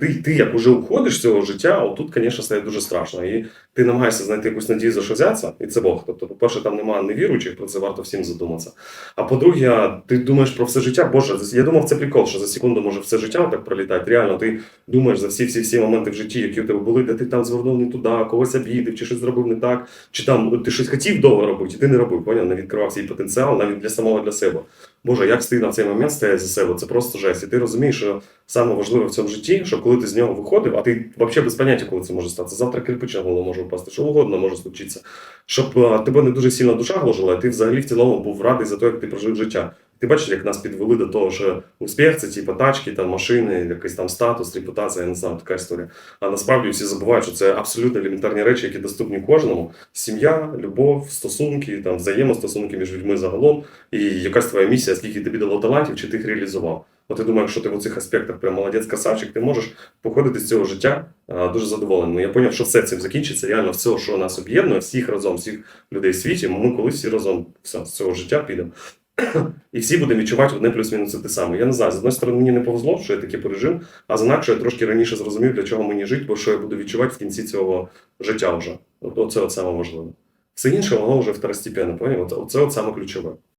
Ти, ти як уже уходиш з цього життя, а тут, звісно, стає дуже страшно. І ти намагаєшся знайти якусь надію за що взятися, і це Бог. Тобто, по-перше, там немає невіруючих, про це варто всім задуматися. А по-друге, ти думаєш про все життя. Боже, я думав, це прикол, що за секунду може все життя так пролітати. Реально, ти думаєш за всі всі всі моменти в житті, які у тебе були, де ти там звернув не туди, когось обідив, чи щось зробив не так, чи там ти щось хотів довго робити, і ти не робив, поняв? Не відкривав свій потенціал навіть для самого для себе. Боже, як стидно в цей момент стояти за себе, це просто жесть. І ти розумієш, що саме важливе в цьому житті, що коли ти з нього виходив, а ти взагалі без поняття, коли це може статися. Завтра кирпич на може впасти, що угодно може случитися. Щоб а, тебе не дуже сильно душа гложила, ти взагалі в цілому був радий за те, як ти прожив життя. Ти бачиш, як нас підвели до того, що успіх це типу тачки, там машини, якийсь там статус, репутація, я не знаю, така історія. А насправді всі забувають, що це абсолютно елементарні речі, які доступні кожному: сім'я, любов, стосунки, там взаємостосунки між людьми загалом, і якась твоя місія, скільки тобі дало талантів, чи ти їх реалізував. От я думаю, якщо ти в цих аспектах прям молодець красавчик, ти можеш походити з цього життя дуже задоволеним. Ну, Я зрозумів, що все цим закінчиться. Реально, все, що нас об'єднує, всіх разом, всіх людей в світі, ми колись всі разом все, з цього життя підемо. І всі будемо відчувати одне плюс-мінус те саме. Я не знаю, з одної сторони, мені не повезло, що я таке пережив, а з інакше я трошки раніше зрозумів, для чого мені жити, бо що я буду відчувати в кінці цього життя вже. От, оце от саме важливе. Все інше, воно вже второстепенно, поняв? Оце от саме ключове.